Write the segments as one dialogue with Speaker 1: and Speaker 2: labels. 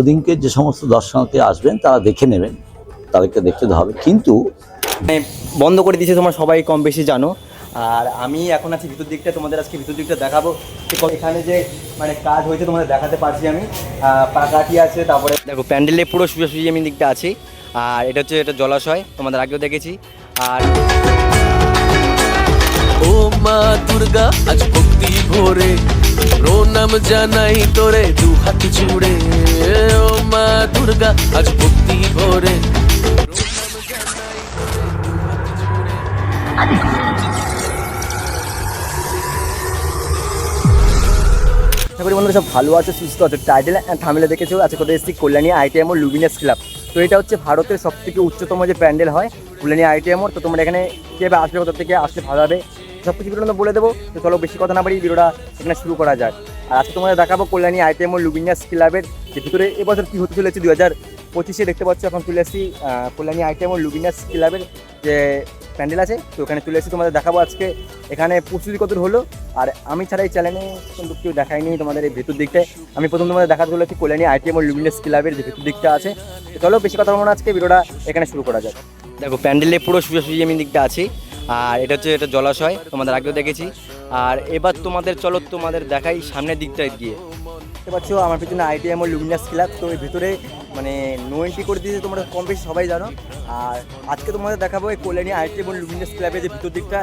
Speaker 1: ওদিনকে যে সমস্ত দর্শনার্থী আসবেন তারা দেখে নেবেন তাদেরকে দেখতে হবে। কিন্তু
Speaker 2: মানে বন্ধ করে দিয়েছে তোমার সবাই কম বেশি জানো। আর আমি এখন আছি ভিতর দিকটা তোমাদের আজকে ভিতর দিকটা দেখাবো। এখানে যে মানে কাজ হয়েছে তোমাদের দেখাতে পারছি আমি। পাকাটি আছে তারপরে দেখো প্যান্ডেলে পুরো সোজাসুজি আমি দিকটা আছি। আর এটা হচ্ছে এটা জলাশয় তোমাদের আগেও দেখেছি। আর
Speaker 3: ও মা দুর্গা আজ ভক্তি ভরে। প্রণাম জানাই তোরে দু হাত জুড়ে। ও মা দুর্গা, আজ ভক্তি ভরে।
Speaker 2: করি বন্ধুরা, সব ভালো আছে, সুস্থ আছে, টাইটেল থামলে দেখেছ, আজকে কোথায় এসেছি? কল্যাণী আইটিএম ও লুবিনাস ক্লাব। তো এটা হচ্ছে ভারতের সব থেকে উচ্চতম যে প্যান্ডেল হয়, কল্যাণী আইটিএম তো তোমরা এখানে কীভাবে আসবে, কোথা থেকে আসলে ভালো হবে সব কিছু ভিডিও বলে দেবো। তো চলো বেশি কথা না বাড়ি ভিডিওটা এখানে শুরু করা যাক। আর আজকে তোমাদের দেখাবো কল্যাণী আইটিএম ও লুবিনাস ক্লাবের যে ভিতরে এবছর কী হতে চলেছে দু হাজার পঁচিশে দেখতে পাচ্ছ এখন চলে আহ, কল্যাণী আইটিএম ও লুবিনাস ক্লাবের যে প্যান্ডেল আছে। তো ওখানে চলে এসেছি তোমাদের দেখাবো আজকে। এখানে প্রস্তুতি কত হলো? আর আমি ছাড়া এই চ্যানেলে কিন্তু কেউ দেখায়নি তোমাদের এই ভেতর দিকটায়। আমি প্রথম তোমাদের দেখাতে চলেছি কল্যাণী আইটিএম ও লুমিনাস ক্লাবের যে ভেতর দিকটা আছে। চলো বেশি কথা বলব আজকে ভিডিওটা এখানে শুরু করা যাক। দেখো প্যান্ডেলে পুরো সোজাসুজি আমি দিকটা আছি। আর এটা হচ্ছে এটা জলাশয়, তোমাদের আগেও দেখেছি। আর এবার তোমাদের চলো তোমাদের দেখাই সামনের দিকটায় গিয়ে। দেখতে পাচ্ছ, আমার পিছনে আইটিএম ও লুমিনাস ক্লাব তো ভিতরে মানে নো এন্ট্রি করে দিয়েছে তোমরা কম বেশি সবাই জানো। আর আজকে তোমাদের দেখাবো এই কল্যাণী আইটিএম ও লুমিনাস ক্লাবের যে ভিতর দিকটা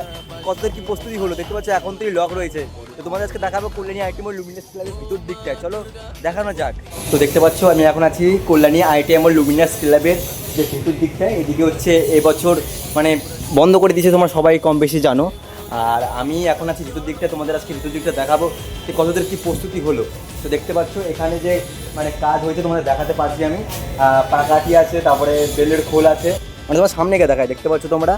Speaker 2: কতদের কি প্রস্তুতি হলো, দেখতে পাচ্ছ, এখন থেকে লক রয়েছে। তো তোমাদের আজকে দেখাবো কল্যাণী আইটিএম ও লুমিনাস ক্লাবের ভিতর দিকটায় চলো দেখানো যাক। তো দেখতে পাচ্ছ, আমি এখন আছি কল্যাণী আইটিএম ও লুমিনাস ক্লাবের যে ভিতর দিকটায় এদিকে হচ্ছে এবছর মানে বন্ধ করে দিয়েছে, তোমরা সবাই কম বেশি জানো। আর আমি এখন আছি ভিতর দিকটা, তোমাদের আজকে ভিতর দিকটা দেখাবো যে কতদের কী প্রস্তুতি হলো। তো দেখতে পাচ্ছ, এখানে যে মানে কাজ হয়েছে তোমাদের দেখাতে পারছি আমি। পাকাটি আছে, তারপরে বেলের খোল আছে। মানে তোমার সামনে গিয়ে দেখায়, দেখতে পাচ্ছ তোমরা।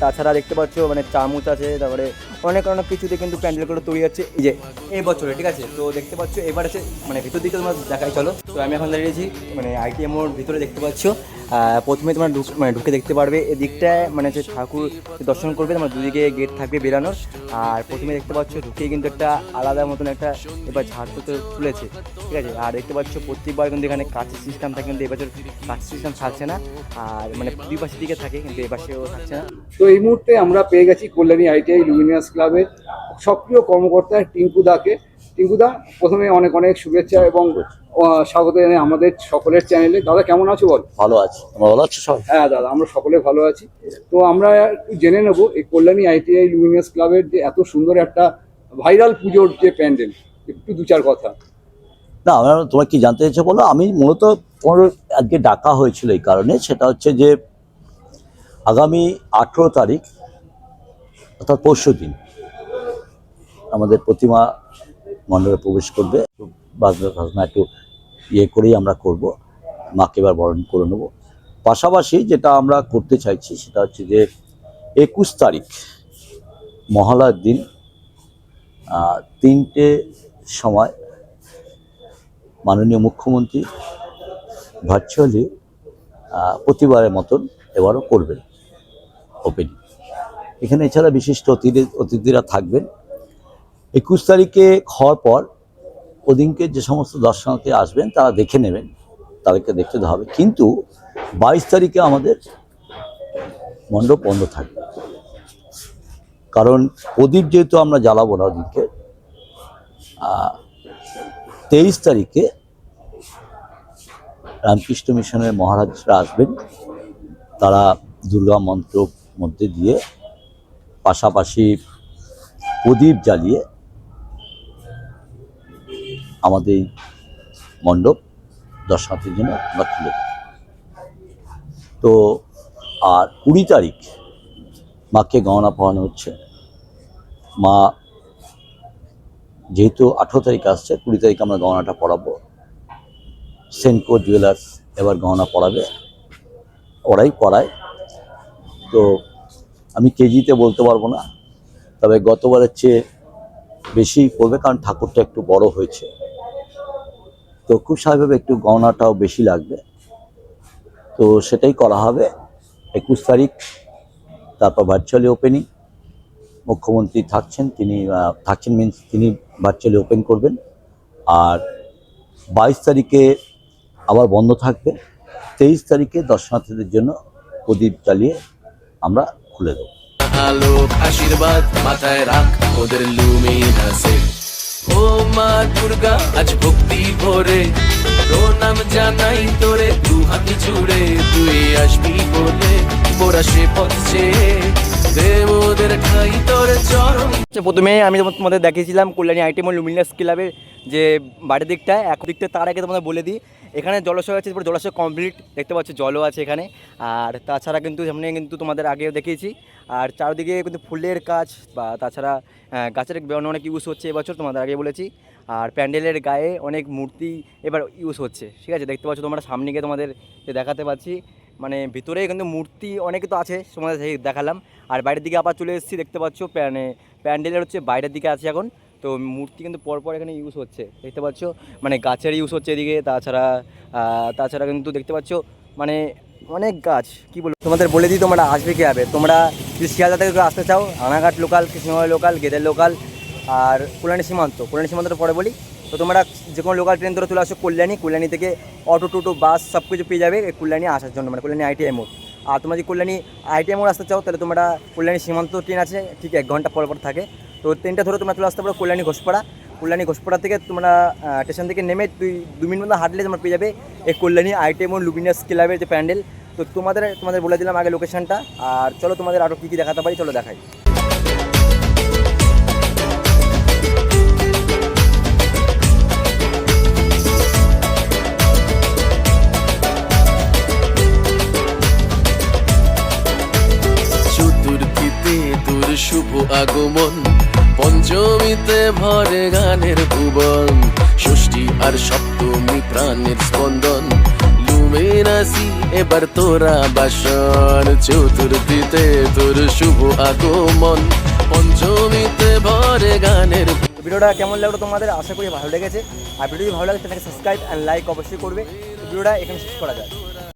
Speaker 2: তাছাড়া দেখতে পাচ্ছ মানে চামচ আছে, তারপরে অনেক অনেক কিছুতে কিন্তু প্যান্ডেলগুলো তৈরি হচ্ছে। এই যে, এই বছরে, ঠিক আছে? তো দেখতে পাচ্ছ, এবার আছে মানে ভিতর দিকে তোমরা দেখাই, চলো। তো আমি এখন দাঁড়িয়েছি মানে আইটিএমওর ভিতরে দেখতে পাচ্ছ। প্রথমে তোমরা ঢুক মানে ঢুকে দেখতে পারবে এদিকটায় মানে যে ঠাকুর দর্শন করবে, তোমার দুদিকে গেট থাকবে বেরানোর। আর প্রথমে দেখতে পাচ্ছ ঢুকেই কিন্তু একটা আলাদা মতন একটা এবার ঝাড় তুলেছে, ঠিক আছে? আর দেখতে পাচ্ছ প্রত্যেকবার কিন্তু এখানে কাঁচের সিস্টেম থাকে, কিন্তু এবছর কাঁচের সিস্টেম থাকছে না। আর মানে দুই পাশের দিকে থাকে, কিন্তু এ পাশেও থাকছে না।
Speaker 4: তো এই মুহূর্তে আমরা পেয়ে গেছি কল্যাণী আইটিআই লুমিনিয়াস ক্লাবের সক্রিয় কর্মকর্তা টিঙ্কু দাকে টিঙ্কু দা প্রথমে অনেক অনেক শুভেচ্ছা এবং স্বাগত জানাই আমাদের সকলের চ্যানেলে। দাদা কেমন আছো বল?
Speaker 1: ভালো আছি। তোমরা ভালো আছো সবাই?
Speaker 4: হ্যাঁ দাদা আমরা সকলে ভালো আছি। তো আমরা একটু জেনে নেব এই কল্যাণী আইটিআই লুমিনিয়াস ক্লাবের যে এত সুন্দর একটা ভাইরাল পুজোর যে প্যান্ডেল একটু দু চার কথা।
Speaker 1: না আমরা তোমরা কি জানতে চাইছো বলো? আমি মূলত তোমার আজকে ডাকা হয়েছিল এই কারণে সেটা হচ্ছে যে আগামী আঠেরো তারিখ অর্থাৎ পরশু দিন আমাদের প্রতিমা মণ্ডপে প্রবেশ করবে। বাজনা টাজনা একটু ইয়ে করেই আমরা করব। মাকে এবার বরণ করে নেব। পাশাপাশি যেটা আমরা করতে চাইছি সেটা হচ্ছে যে একুশ তারিখ, মহালয়ার দিন তিনটে সময় মাননীয় মুখ্যমন্ত্রী ভার্চুয়ালি প্রতিবারের মতন এবারও করবেন। ওপেনিং এখানে এছাড়া বিশিষ্ট অতিথি, অতিথিরা থাকবেন। একুশ তারিখে হওয়ার পর ওদিনকে যে সমস্ত দর্শনার্থী আসবেন, তারা দেখে নেবেন, তাদেরকে দেখতে হবে। কিন্তু বাইশ তারিখে আমাদের মণ্ডপ বন্ধ থাকবে। কারণ প্রদীপ যেহেতু আমরা জ্বালাবো না ওদিনকে তেইশ তারিখে রামকৃষ্ণ মিশনের মহারাজরা আসবেন। তারা দুর্গা মন্ত্র মধ্যে দিয়ে পাশাপাশি প্রদীপ জ্বালিয়ে আমাদের মণ্ডপ দর্শনার্থীর জন্য আমরা খুলে তো আর কুড়ি তারিখ মাকে গহনা পড়ানো হচ্ছে। মা যেহেতু আঠেরো তারিখ আসছে, কুড়ি তারিখ আমরা গহনাটা পড়াবো সেনকো জুয়েলার্স এবার গহনা পড়াবে ওরাই পড়ায় তো আমি কেজিতে বলতে পারব না। তবে গতবারের চেয়ে বেশি পড়বে কারণ ঠাকুরটা একটু বড় হয়েছে। তো খুব স্বাভাবিক একটু গহনাটাও বেশি লাগবে। তো সেটাই করা হবে। একুশ তারিখ, তারপর ভার্চুয়ালি ওপেনিং মুখ্যমন্ত্রী থাকছেন, তিনি থাকছেন মিনস তিনি ভার্চুয়ালি ওপেন করবেন। আর বাইশ তারিখে আবার বন্ধ থাকবে। তেইশ তারিখে দর্শনার্থীদের জন্য প্রদীপ জ্বালিয়ে আমরা খুলে দেবো।
Speaker 3: আশীর্বাদ মাথায় রাখ, ওদের লুমিনাসে ও মা দুর্গা, আজ ভক্তি ভরে। প্রণাম জানাই তোরে, দু হাতি জুড়ে তুই আসবি বলে। মোরা সে পথছে দেবদের ঠাই তোরে চরণ।
Speaker 2: হচ্ছে প্রথমে আমি তোমাদের দেখিয়েছিলাম কল্যাণী আইটেম ও লুমিনাস ক্লাবের যে বাড়ি দিকটা, এক দিকটা তার আগে তোমাদের বলে দিই। এখানে জলাশয় আছে পুরো জলাশয় কমপ্লিট দেখতে পাচ্ছ জলও আছে এখানে। আর তাছাড়া কিন্তু সামনে কিন্তু তোমাদের আগেও দেখিয়েছি, আর চারদিকে কিন্তু ফুলের কাজ বা তাছাড়া গাছের অনেক ইউজ হচ্ছে এবছর, তোমাদের আগে বলেছি। আর প্যান্ডেলের গায়ে অনেক মূর্তি এবার ইউজ হচ্ছে, ঠিক আছে? দেখতে পাচ্ছ তোমরা সামনে গিয়ে তোমাদের দেখাতে পাচ্ছি। মানে ভিতরে কিন্তু মূর্তি অনেকে তো আছে, তোমাদের দেখালাম। আর বাইরের দিকে আবার চলে এসেছি, দেখতে পাচ্ছ প্যানে প্যান্ডেলের হচ্ছে বাইরের দিকে আছে এখন। তো মূর্তি কিন্তু পরপর এখানে ইউজ হচ্ছে। দেখতে পাচ্ছ? মানে গাছের ইউজ হচ্ছে এদিকে, তাছাড়া তাছাড়া কিন্তু দেখতে পাচ্ছ মানে অনেক গাছ। কি বলব? তোমাদের বলে দিই তোমরা আসবে কীভাবে? তোমরা যদি শিয়ালদা থেকে আসতে চাও রানাঘাট লোকাল কৃষ্ণনগর লোকাল গেদের লোকাল আর কল্যাণী সীমান্ত। কল্যাণী সীমান্তটা পরে বলি। তো তোমরা যে কোনো লোকাল ট্রেন ধরে চলে আসো কল্যাণী। কল্যাণী থেকে অটো টোটো বাস সব কিছু পেয়ে যাবে কল্যাণী আসার জন্য মানে কল্যাণী আইটিআই মোড়। আর তোমরা যদি কল্যাণী আইটিআই মোড় আসতে চাও, তাহলে তোমরা কল্যাণী সীমান্ত ট্রেন আছে, ঠিক এক ঘণ্টা পর পর থাকে। তো ট্রেনটা ধরে তোমরা চলে আসতে পারো কল্যাণী ঘোষপাড়া। কল্যাণী ঘোষপাড়া থেকে তোমরা স্টেশন থেকে নেমে তুই দু মিনিট মতো হাঁটলে তোমরা পেয়ে যাবে এই কল্যাণী আইটেম মোড় লুবিনাস ক্লাবের যে প্যান্ডেল। তো তোমাদের তোমাদের বলে দিলাম আগে লোকেশনটা আর চলো তোমাদের আরও কী কী দেখাতে পারি, চলো দেখাই।
Speaker 3: শুভ আগমন। পঞ্চমীতে ভরে গানের ভুবন, ষষ্ঠী আর সপ্তমী প্রাণের স্পন্দন। লুমেনাসি এবার তোরা বাসন চতুর্থীতে তোর শুভ আগমন। পঞ্চমীতে ভরে গানের
Speaker 2: ভিডিওটা কেমন লাগল তোমাদের? আশা করি ভালো লেগেছে। আর ভিডিও যদি ভালো লাগে তাহলে সাবস্ক্রাইব অ্যান্ড লাইক অবশ্যই করবে। ভিডিওটা এখানে শেষ করা যায়